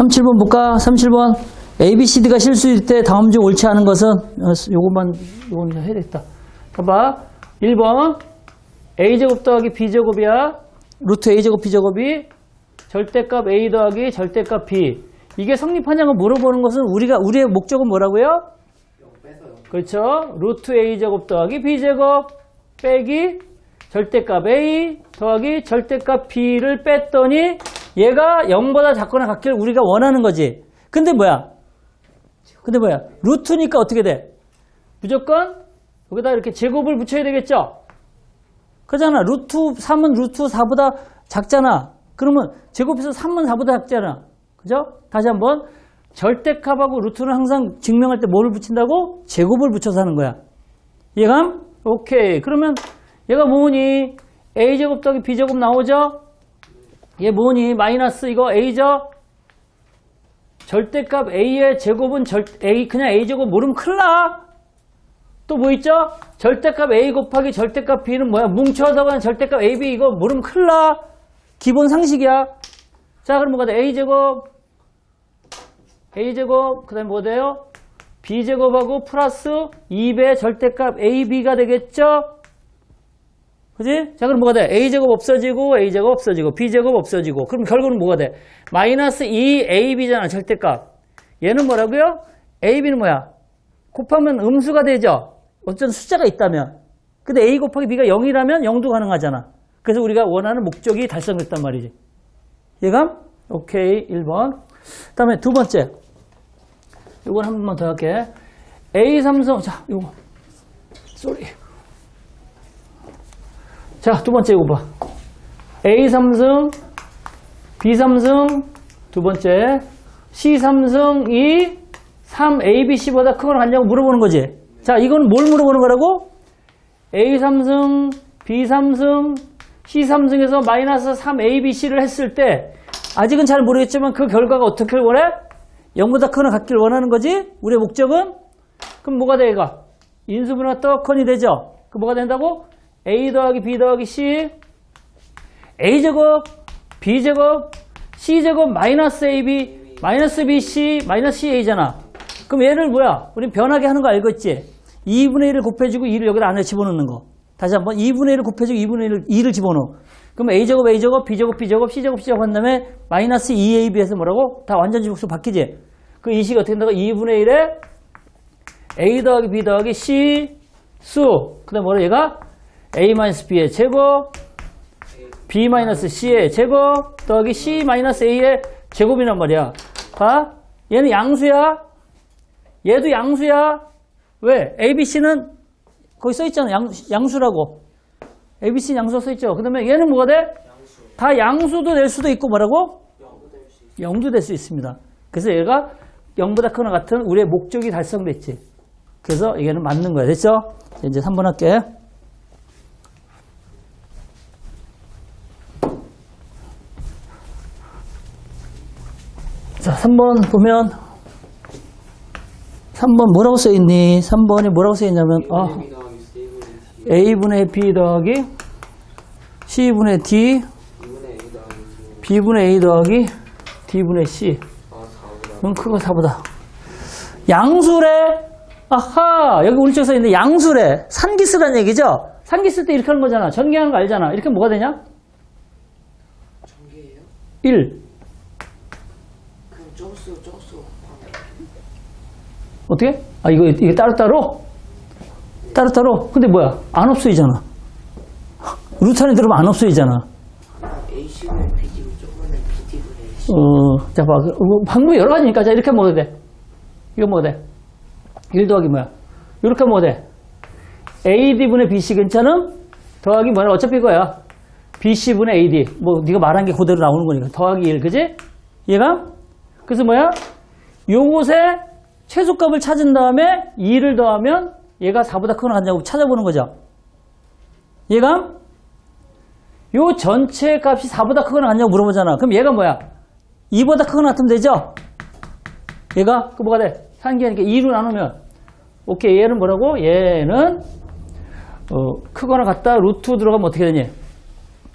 37번 볼까? 37번. A, B, C, D가 실수일 때 다음 중 옳지 않은 것은 어, 요것만 요건 해야 되겠다. 봐봐. 1번. A제곱 더하기 B제곱이야. 루트 A제곱 B제곱이 절대값 A 더하기 절대값 B. 이게 성립하냐고 물어보는 것은 우리가 우리의 목적은 뭐라고요? 그렇죠. 루트 A제곱 더하기 B제곱 빼기 절대값 A 더하기 절대값 B를 뺐더니 얘가 0보다 작거나 같기를 우리가 원하는 거지. 근데 뭐야? 근데 뭐야? 루트니까 어떻게 돼? 무조건 여기다 이렇게 제곱을 붙여야 되겠죠? 그잖아. 루트 3은 루트 4보다 작잖아. 그러면 제곱해서 3은 4보다 작잖아. 그죠? 다시 한번 절대값하고 루트는 항상 증명할 때 뭐를 붙인다고? 제곱을 붙여서 하는 거야. 이해감? 오케이. 그러면 얘가 뭐니? a제곱 더하기 b제곱 나오죠? 얘 뭐니? 마이너스 이거 a죠? 절대값 a의 제곱은 절, a 그냥 a제곱 모르면 큰일 나. 또 뭐 있죠? 절대값 a 곱하기 절대값 b는 뭐야? 뭉쳐서 그냥 절대값 ab 이거 모르면 큰일 나. 기본 상식이야. 자, 그럼 뭐가 돼? a제곱 a제곱 그 다음에 뭐 돼요? b제곱하고 플러스 2배 절대값 ab가 되겠죠? 그지? 자, 그럼 뭐가 돼? a제곱 없어지고, a제곱 없어지고, b제곱 없어지고. 그럼 결국은 뭐가 돼? 마이너스 2ab잖아, 절대값. 얘는 뭐라고요? ab는 뭐야? 곱하면 음수가 되죠? 어떤 숫자가 있다면. 근데 a 곱하기 b가 0이라면 0도 가능하잖아. 그래서 우리가 원하는 목적이 달성됐단 말이지. 얘가? 오케이, 1번. 그 다음에 두 번째. 이건 한 번만 더 할게. A 삼성, 자, 이거. 쏘리. 자, 두 번째 이거 봐. A 삼성, B 삼성, 두 번째. C 삼성이 3 A, B, C보다 크거나 같냐고 물어보는 거지. 자, 이건 뭘 물어보는 거라고? A 삼성, B 삼성, C 삼성에서 마이너스 3 A, B, C를 했을 때 아직은 잘 모르겠지만 그 결과가 어떻게 원해? 0보다 크거나 같길 원하는 거지? 우리의 목적은? 그럼 뭐가 돼, 얘가? 인수분해 떡컨이 되죠? 그 뭐가 된다고? A 더하기 B 더하기 C A제곱, B제곱, C제곱 마이너스 AB, 마이너스 BC, 마이너스 CA잖아. 그럼 얘를 뭐야? 우린 변하게 하는 거 알고 있지? 2분의 1을 곱해주고 2를 여기다 안에 집어넣는 거. 다시 한번 2분의 1을 곱해주고 2분의 1을 2를 집어넣어. 그럼 A제곱, A제곱, B제곱, B제곱, C제곱, C제곱 한 다음에 마이너스 2AB에서 뭐라고? 다 완전 지복수 바뀌지? 그 이식이 어떻게 된다고? 2분의 1에 A 더하기 B 더하기 C 수. 그 다음에 뭐라 얘가? A 마이너스 B의 제곱, B 마이너스 C의 제곱, 더하기 C 마이너스 A의 제곱이란 말이야. 봐. 얘는 양수야. 얘도 양수야. 왜? A, B, C는 거기 써 있잖아. 양, 양수라고. A, B, C 양수가 써 있죠. 그 다음에 얘는 뭐가 돼? 다 양수도 될 수도 있고 뭐라고? 0도 될 수 있습니다. 그래서 얘가 0보다 크거나 같은 우리의 목적이 달성됐지. 그래서 이게는 맞는 거야. 됐죠? 이제 3번 할게. 자, 3번 보면 3번 뭐라고 써 있니? 3번이 뭐라고 써 있냐면 아, A분의 B 더하기 C분의 D B분의 A 더하기 D분의 C. 는 크고 4보다. 양수래. 아하! 여기 쪽에 써 있는데 양수래. 산기스란 얘기죠? 산기 쓸때 이렇게 하는 거잖아. 전개하는 거 알잖아. 이렇게 뭐가 되냐? 전개예요? 1 그럼 점수 점수 어떻게? 아, 이거, 이게 따로따로? 따로따로? 근데 뭐야? 안 없어지잖아. 루트 안에 들어오면 안 없어지잖아. 어, 자, 봐. 그, 뭐, 방법이 여러 가지니까. 자, 이렇게 먹어도 돼. 이거 먹어도 돼. 1 더하기 뭐야? 이렇게 먹어도 돼. AD분의 BC 괜찮음? 더하기 뭐냐? 어차피 이거야. BC분의 AD. 뭐, 네가 말한 게 그대로 나오는 거니까. 더하기 1, 그지? 얘가? 그래서 뭐야? 요것에 최소값을 찾은 다음에 2를 더하면 얘가 4보다 크거나 같냐고 찾아보는 거죠. 얘가 요 전체 값이 4보다 크거나 같냐고 물어보잖아. 그럼 얘가 뭐야? 2보다 크거나 같으면 되죠? 얘가 그 뭐가 돼? 산기하니까 2로 나누면 오케이 얘는 뭐라고? 얘는 어, 크거나 같다 루트 들어가면 어떻게 되니?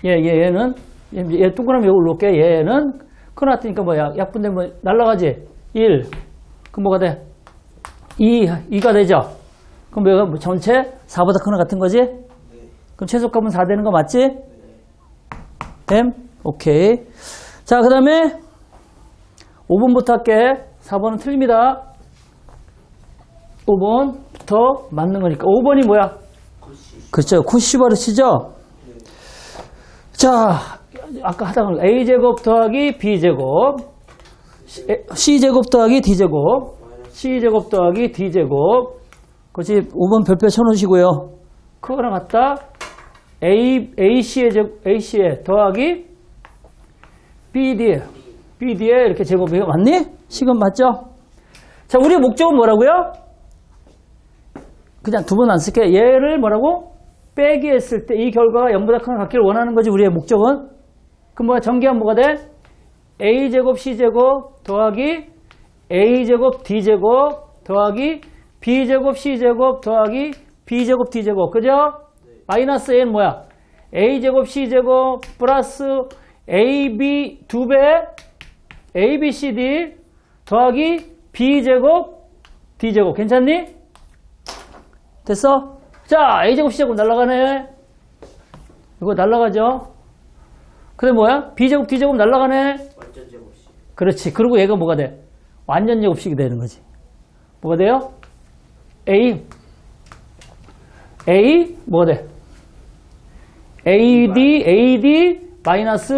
얘, 얘 얘는 얘, 얘 동그라미 요걸 놓을게 얘는 그거 놨으니까 뭐야? 약분되면 날라가지? 1. 그럼 뭐가 돼? 2, 2가 되죠? 그럼 뭐가 뭐 전체 4보다 큰거 같은 거지? 그럼 최소값은 4 되는 거 맞지? M? 오케이. 자, 그 다음에 5번부터 할게. 4번은 틀립니다. 5번부터 맞는 거니까. 5번이 뭐야? 그렇죠. 코시바르시죠? 자, 아까 하다가 A제곱 더하기 B제곱. C제곱 더하기 D제곱. C제곱 더하기 D제곱. 그렇지. 5번 별표 쳐놓으시고요. 그거랑 같다. A, AC의 제곱, AC의 더하기 BD. BD에 이렇게 제곱이 맞니? 시간 맞죠? 자, 우리의 목적은 뭐라고요? 그냥 두 번 안 쓸게. 얘를 뭐라고? 빼기 했을 때 이 결과가 0보다 큰 같기를 원하는 거지, 우리의 목적은. 그럼 뭐야? 전기하면 뭐가 돼? A제곱 C제곱 더하기 A제곱 D제곱 더하기 B제곱 C제곱 더하기 B제곱 D제곱. 그죠? 마이너스 A는 뭐야? A제곱 C제곱 플러스 AB 두 배 A, B, C, D 더하기 B제곱 D제곱. 괜찮니? 됐어? 자, A제곱 C제곱 날라가네. 이거 날라가죠? 그래 뭐야? B제곱 D제곱 날라가네. 완전 제곱식. 그렇지. 그리고 얘가 뭐가 돼? 완전 제곱식이 되는 거지. 뭐가 돼요? A A 뭐가 돼? AD AD 마이너스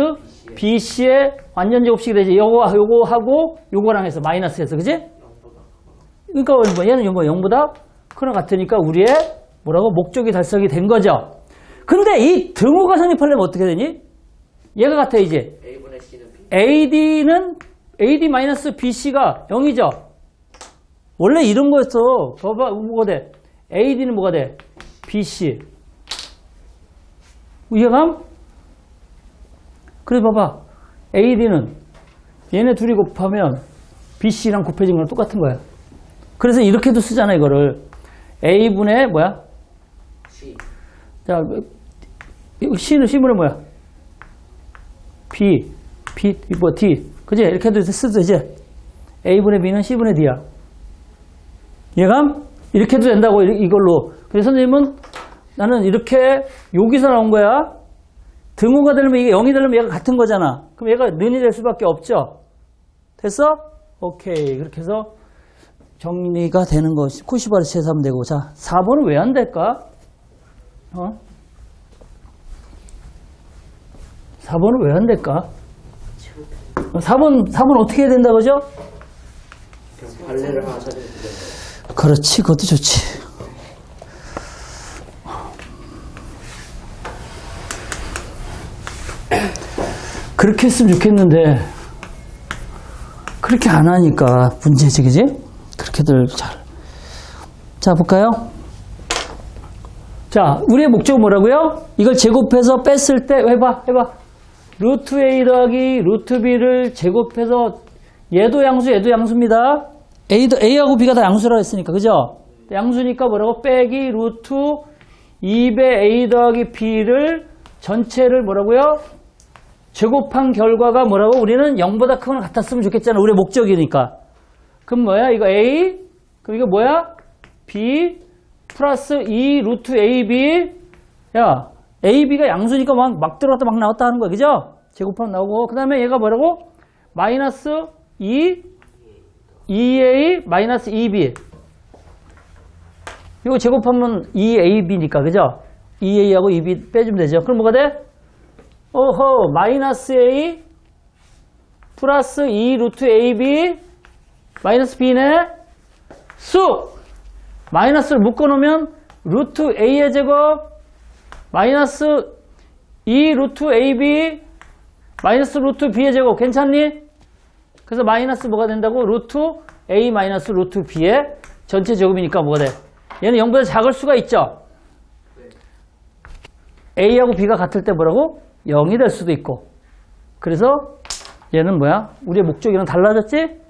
BC의 완전 제곱식이 되지. 요거 요거 하고 요거랑 해서 마이너스 해서 그지? 그러니까 뭐 얘는 뭐 0보다 크나 같으니까 우리의 뭐라고 목적이 달성이 된 거죠. 근데 이 등호가 성립하려면 어떻게 되니? 얘가 같아 이제. A분의 C는 B. AD는 AD-BC가 0이죠. 원래 이런 거였어. 봐봐, 뭐가 돼? AD는 뭐가 돼? BC. 이해감? 그래 봐봐. AD는 얘네 둘이 곱하면 BC랑 곱해진 거랑 똑같은 거야. 그래서 이렇게도 쓰잖아, 이거를. A분의 뭐야? C. 자, C는 C분의 뭐야? B, B, 뭐 D. 그지? 이렇게 해도 쓰도 되지? A분의 B는 C분의 D야. 얘감? 이렇게 해도 된다고, 이- 이걸로. 그래서 선생님은 나는 이렇게 여기서 나온 거야. 등호가 되려면 이게 0이 되려면 얘가 같은 거잖아. 그럼 얘가 는이 될 수밖에 없죠? 됐어? 오케이. 그렇게 해서 정리가 되는 것이 코시바르치에서 하면 되고. 자, 4번은 왜 안 될까? 어? 4번은 왜 안 될까? 4번, 4번 어떻게 해야 된다, 그죠? 발레를 되잖아요. 그렇지, 그것도 좋지. 그렇게 했으면 좋겠는데, 그렇게 안 하니까 문제지, 그지? 그렇게들 잘. 자, 볼까요? 자, 우리의 목적은 뭐라고요? 이걸 제곱해서 뺐을 때, 해봐, 해봐. 루트 A 더하기 루트 B를 제곱해서 얘도 양수, 얘도 양수입니다. A도, A하고 B가 다 양수라고 했으니까, 그죠? 양수니까 뭐라고? 빼기 루트 2배 A 더하기 B를 전체를 뭐라고요? 제곱한 결과가 뭐라고? 우리는 0보다 크거나 같았으면 좋겠잖아. 우리의 목적이니까. 그럼 뭐야? 이거 A? 그럼 이거 뭐야? B 플러스 2 루트 AB. 야, AB가 양수니까 막, 막 들어갔다 막 나왔다 하는 거야. 그죠? 제곱하면 나오고. 그 다음에 얘가 뭐라고? 마이너스 2 2A 마이너스 2B. 이거 제곱하면 2AB니까. 그죠? 2A하고 2B 빼주면 되죠. 그럼 뭐가 돼? 어허, 마이너스 A 플러스 2 루트 AB 마이너스 B네. 쑥! 마이너스를 묶어놓으면 루트 A의 제곱 마이너스 2 루트 AB 마이너스 루트 B의 제곱 괜찮니? 그래서 마이너스 뭐가 된다고? 루트 A 마이너스 루트 B의 전체 제곱이니까 뭐가 돼? 얘는 0보다 작을 수가 있죠? A하고 B가 같을 때 뭐라고? 0이 될 수도 있고 그래서 얘는 뭐야? 우리의 목적이랑 달라졌지?